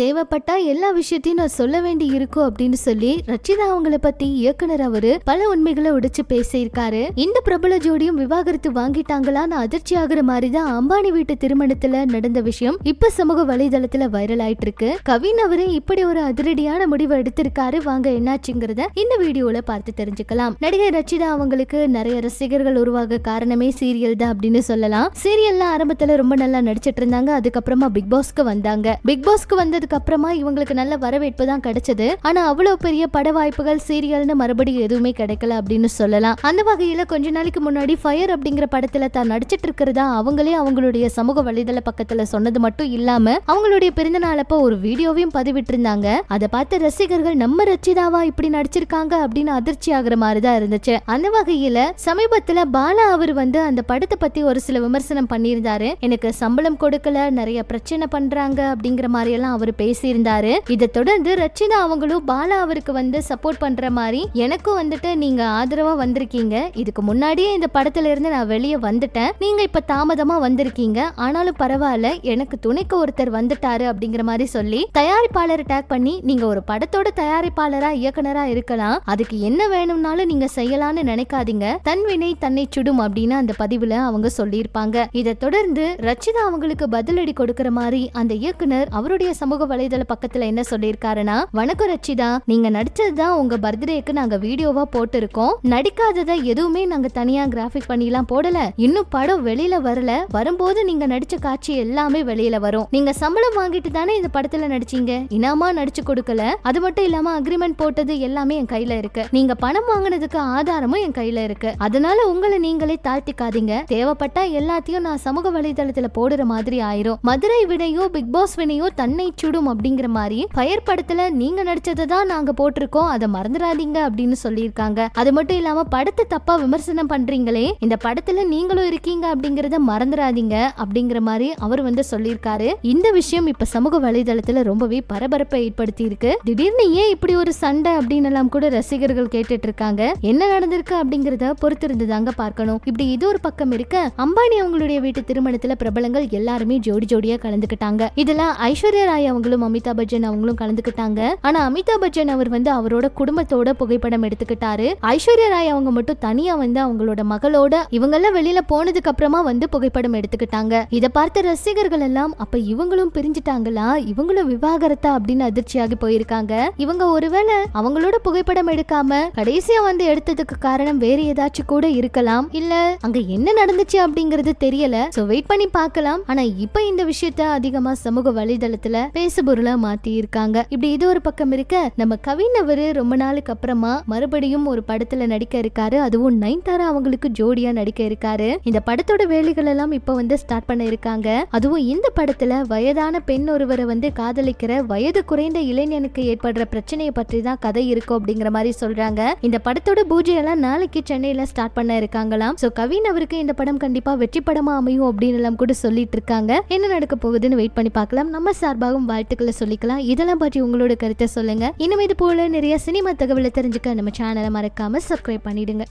தேவைப்பட்டா எல்லா விஷயத்தையும் நான் சொல்ல வேண்டி இருக்கும் அப்படின்னு சொல்லி ரச்சிதா அவங்கள பத்தி இயக்குனர் அவரு பல உண்மைகளை உடைச்சு பேசியிருக்காரு. இந்த பிரபல ஜோடியும் விவாகரத்து வாங்கிட்டாங்களான்னு அதிர்ச்சி ஆகுற மாதிரி தான் அம்பானி வீட்டு திருமணத்துல நடந்த விஷயம் இப்ப சமூக வலைதளத்துல வைரல் ஆயிட்டு இருக்கு கவின் அவரே இப்படி ஒரு அதிரடியான முடிவு எடுத்திருக்காரு. வாங்க என்னாச்சுங்கிறத இந்த வீடியோல பார்த்து தெரிஞ்சுக்கலாம். நடிகை ரச்சிதா அவங்களுக்கு நிறைய ரசிகர்கள் உருவாக காரணமே சீரியல் தான் அப்படின்னு சொல்லலாம். சீரியல்ல ஆரம்பத்துல ரொம்ப நல்லா நடிச்சிட்டு இருந்தாங்க. அதுக்கப்புறமா பிக் பாஸ்க்கு வந்தாங்க. பிக் பாஸ்க்கு வந்ததுக்கு அப்புறமா இவங்களுக்கு நல்ல வரவேற்பு தான் கிடைச்சது. ஆனா அவ்வளவு பெரிய பட வாய்ப்புகள் சீரியல்னு மறுபடியும் எதுவுமே கிடைக்கல அப்படின்னு சொல்லலாம். அந்த வகையில கொஞ்ச நாளைக்கு முன்னாடி ஃபயர் அப்படிங்கிற படத்துல தான் நடிச்சிட்டு இருக்கிறதா அவங்களே அவங்களுடைய சமூக வலைதள பக்கத்துல சொன்னது மட்டும் இல்லாம அவங்களுடைய பிறந்த நாளப்ப ஒரு வீடியோவையும் பதிவிட்டு இருந்தாங்க அதை பார்த்த ரசிகர்கள் நம்ம ரச்சிதாவா இப்படி நடிச்சிருக்காங்க? அப்படின்னு அதிர்ச்சி ஆகுற மாதிரி தான் இருந்துச்சு. அந்த வகையில சமீபத்துல பாலா அவர் வந்து அந்த படத்தை பத்தி ஒரு சில விமர்சனம் பண்ணியிருந்தாரு. எனக்கு சம்பளம் கொடுக்கல நிறைய பிரச்சனை பண்றாங்க அப்படிங்கிற மாதிரி எல்லாம் அவர் பேசியிருந்தாரு. இதை தொடர்ந்து ரச்சிதா அவங்களும் பாலா அவருக்கு வந்து சப்போர்ட் பண்ற மாதிரி எனக்கும் வந்துட்டு நீங்க ஆதரவா வந்திருக்கீங்க. இதுக்கு முன்னாடியே இந்த படத்துல இருந்து நான் வெளியே வந்துட்டேன். நீங்க இப்ப தாமதமா வந்திருக்கீங்க. ஆனாலும் பரவாயில்ல எனக்கு துணைக்கு ஒருத்தர் வந்துட்டாரு அப்படிங்கிற மாதிரி சொல்லி தயாரிப்பாளர் டேக் பண்ணி நீங்க ஒரு படத்தோட தயாரிப்பாளரா இயக்குனரா இருக்கலாம். அதுக்கு என்ன வேணும்னாலும் நீங்க செய்யலாம்னு நினைக்காதீங்க. தன் வினை தன்னை சுடும் அப்படின்னு அந்த பதிவுல அவங்க சொல்லியிருப்பாங்க. இதை தொடர்ந்து ரச்சிதா அவங்களுக்கு பதிலடி கொடுக்கிற மாதிரி அந்த இயக்குனர் அவருடைய சமூக வலைதள பக்கத்துல என்ன சொல்லியிருக்காருன்னா வணக்கம் ரச்சிதா நீங்க நடிச்சதுதான் உங்க பர்த்டேக்கு நாங்க வீடியோவா போட்டிருக்கோம். நடிக்காததை எதுவுமே நாங்க தனியா கிராஃபிக் பண்ணிலாம் போடல. இன்னும் படம் வெளியில வரல. வரும்போது நீங்க நடிச்ச காட்சி எல்லாமே வெளியில வரும். நீங்க சம்பளம் வாங்கிட்டு தானே இந்த படத்துல நடிச்சீங்க? இனாமா நடிச்சு கொடுக்கல. அது மட்டும் இல்லாம அக்ரிமெண்ட் போட்டது எல்லாமே என் கையில இருக்கு. நீங்க பணம் வாங்கினதுக்கு ஆதாரமும் என் கையில இருக்கு. அதனால உங்களை நீங்களே தாழ்த்திக்காதீங்க. தேவைப்பட்டா எல்லாத்தையும் நான் சமூக வலைதளத்துல போடுற மாதிரி ஆயிரும். மதுரை வினையோ பிக் பாஸ் வினையோ தன்னை சுடும் அப்படிங்கிற மாதிரி ஃபயர் படத்துல நீங்க நடிச்சதை தான் நாங்க போட்டிருக்கோம். அதை மறந்துடாதீங்க அப்படின்னு சொல்லியிருக்காங்க. அது மட்டும் இல்லாம படத்தை தப்பா விமர்சனம் பண்றீங்களே இந்த படத்துல நீங்களும் இருக்கீங்க அப்படிங்கறத மறந்துடாதீங்க அப்படிங்கிற மாதிரி அவர் வந்து சொல்லியிருக்காரு. இந்த விஷயம் இப்ப சமூக வலைதளத்துல ரொம்பவே பரபரப்பை ஏற்படுத்தி இருக்கு திடீர்னு ஏன் இப்படி ஒரு சண்டை அப்படின்னு எல்லாம் கூட ரசிகர்கள் கேட்டுட்டு இருக்காங்க. என்ன நடந்திருக்கு அப்படிங்கறத பொறுத்திருந்து தாங்க பார்க்கணும். இப்படி இது ஒரு பக்கம் இருக்க அம்பானி அவங்களுடைய வீட்டு திருமணத்துல பிரபலங்கள் எல்லாருமே ஜோடி ஜோடியா கலந்துக்கிட்டாங்க. இதுல ஐஸ்வர்யா ராய் அவங்களும் அமிதாப் பச்சன் அவங்களும் கலந்துக்கிட்டாங்க. ஆனா அமிதாப் பச்சன் அவர் வந்து அவரோட குடும்பத்தோட புகைப்படம் எடுத்துக்கிட்டாரு. ஐஸ்வர்யா ராய் அவங்க மட்டும் தனியா வந்து அவங்களோட மகளோட இவங்க எல்லாம் வெளியில போனதுக்கு அப்புறமா வந்து புகைப்படம் எடுத்துக்கிட்டாங்க. இத பார்த்த ரசிகர்கள் எல்லாம் அப்ப இவங்களும் பிரிஞ்சுட்டாங்களா? இவங்களும் விவாகரத்தா? அப்படின்னு அதிர்ச்சியாகி போயிருக்காங்க. இவங்க ஒருவேளை அவங்களோட புகைப்படம் எடுக்காம கடைசியா வந்து எடுத்ததுக்கு காரணம் வேற ஏதாச்சும் கூட இருக்கலாம். இல்ல அங்க என்ன நடந்துச்சு அப்படிங்கறது தெரியல. சோ வெயிட் பண்ணி பார்க்கலாம். ஆனா இப்ப இந்த விஷயத்த அதிகமா சமூக வலைதளத்துல பேசுபொருளா மாத்தி இருக்காங்க. இப்படி இது ஒரு பக்கம் இருக்க நம்ம கவின் அவரு ரொம்ப நாளுக்கு அப்புறமா மறுபடியும் ஒரு படத்துல நடிக்க இருக்காரு. அதுவும் நைன்தாரா அவங்களுக்கு ஜோடியா நடிக்க இருக்காரு. இந்த படத்தோட வேலைகள் எல்லாம் இப்ப வந்து ஸ்டார்ட் பண்ண இருக்காங்க. அதுவும் இந்த படத்துல வயதான பெண் ஒருவரை வந்து காதலிக்கிற வயது குறைந்த இளைஞனுக்கு ஏற்படுற பிரச்சனையை பற்றி தான் கதை இருக்கும் அப்படிங்கிற மாதிரி சொல்றாங்க. இந்த படத்தோட பூஜை எல்லாம் நாளைக்கு சென்னையில ஸ்டார்ட் பண்ண இருக்காங்களாம். சோ கவின் அவருக்கு இந்த படம் கண்டிப்பா வெற்றி படமா அமையும் அப்படின்னு எல்லாம் கூட சொல்லிட்டு இருக்காங்க. என்ன நடக்க போகுதுன்னு வெயிட் பண்ணி பார்க்கலாம். நம்ம சார்பாகவும் வாழ்த்துக்களை சொல்லிக்கலாம். இதெல்லாம் பற்றி உங்களோட கருத்தை சொல்லுங்க. இன்னும் இது போல நிறைய சினிமா தகவலை தெரிஞ்சுக்க நம்ம சேனலை மறக்காம சப்ஸ்கிரைப் பண்ணிடுங்க.